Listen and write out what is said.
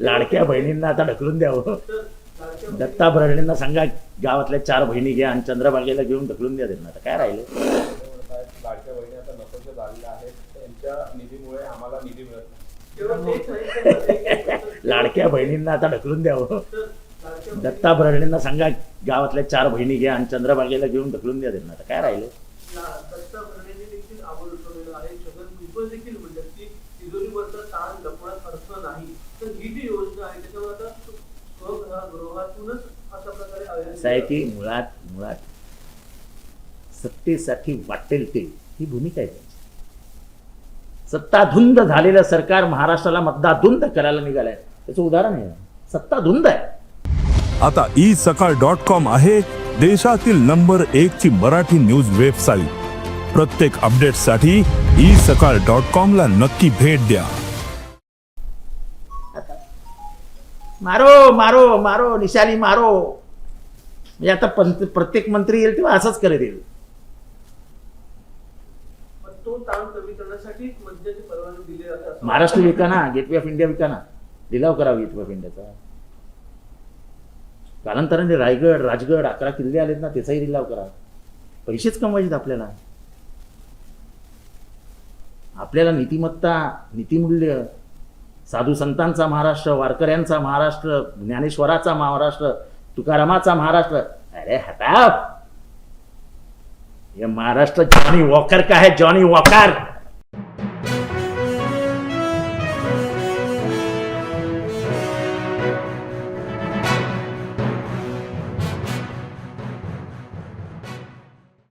लाडक्या बहिणींना आता ढकलून द्यावं. दत्ता भरणेंना सांगा गावातल्या चार बहिणी घ्या आणि चंद्रभागेला घेऊन ढकलून द्या त्यांना. आता काय राहिलं? लाडक्या बहिणी आता नकोच्या झालेल्या आहेत. त्यांच्या निधीमुळे आम्हाला निधी मिळत लाडक्या बहिणींना आता ढकलून द्यावं. दत्ता भरणेंना सांगा गावातल्या चार बहिणी घ्या आणि चंद्रभागेला घेऊन ढकलून द्या त्यांना. आता काय राहिलं? नाही तर ही जी योजना आहे त्याच्यावर आता स्वगृहातूनच अशा प्रकारे आयोजन असं आहे की मुळात मुळात सत्तेसाठी वाटेल ते ही भूमिका आहे त्यांची. सत्ताधुंद झालेलं सरकार महाराष्ट्राला मतदाधुंद करायला निघालंय. त्याचं उदाहरण आहे. सत्ताधुंद आहे. आता ई सकाळ डॉट कॉम आहे देशातील नंबर एक ची मराठी न्यूज वेबसाईट. प्रत्येक अपडेटसाठी ई सकाळ डॉट कॉम ला नक्की भेट द्या. मारो मारो मारो निशाली मारो. म्हणजे आता पंत प्रत्येक मंत्री येईल तेव्हा असंच करत येईल. महाराष्ट्र विकाना गेटवे ऑफ इंडिया विकाना. लिलाव करावा गेटवे ऑफ इंडियाचा कालांतराने रायगड राजगड अकरा किल्ले आलेत ना त्याचाही लिलाव करा. पैसेच कमवायचे आपल्याला. आपल्याला नीतिमत्ता नीतिमूल्य साधू संतांचा महाराष्ट्र वारकऱ्यांचा महाराष्ट्र ज्ञानेश्वराचा महाराष्ट्र तुकारामाचा महाराष्ट्र. अरे हटाव! ये महाराष्ट्र जॉनी वॉकर का है? Johnnie Walker!